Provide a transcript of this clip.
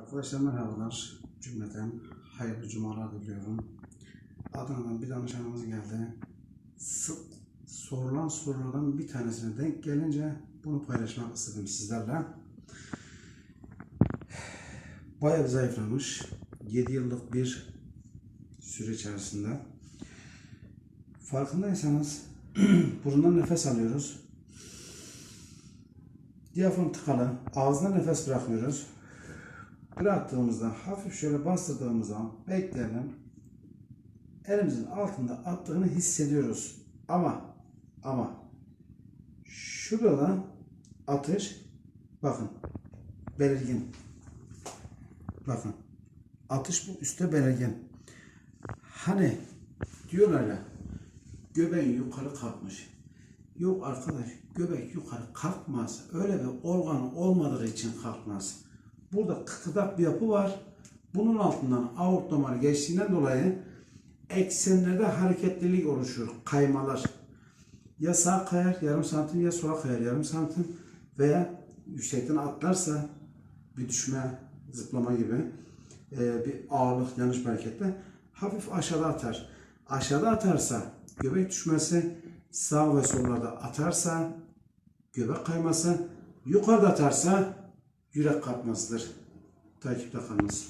Arkadaşlar merhabalar. Cümleten hayırlı cumalar diliyorum. Adana'dan bir danışanımız geldi. Sık sorulan sorulardan bir tanesine denk gelince bunu paylaşmak istedim sizlerle. Bayağı zayıflamış. 7 yıllık bir süre içerisinde. Farkındaysanız burundan nefes alıyoruz. Diyafram tıkalı. Ağzına nefes bırakmıyoruz. Bıraktığımızda hafif şöyle bastırdığımızda bekleyelim. Elimizin altında attığını hissediyoruz. Ama ama şurada atış bakın belirgin. Bakın atış bu üstte belirgin. Hani diyorlar ya göbeğin yukarı kalkmış. Yok arkadaş göbek yukarı kalkmaz. Öyle bir organ olmadığı için kalkmaz. Burada kıkırdak bir yapı var. Bunun altından aort damarı geçtiğinden dolayı eksenlerde hareketlilik oluşur. Kaymalar. Ya sağ kayar yarım santim ya sola kayar yarım santim veya yüksekten atlarsa bir düşme, zıplama gibi e, bir ağırlık yanlış bir hareketle hafif aşağıda atar. Aşağıda atarsa göbek düşmesi, sağ ve sollarda atarsa göbek kayması, yukarıda atarsa yürek kalkmasıdır. Takipte kalınız.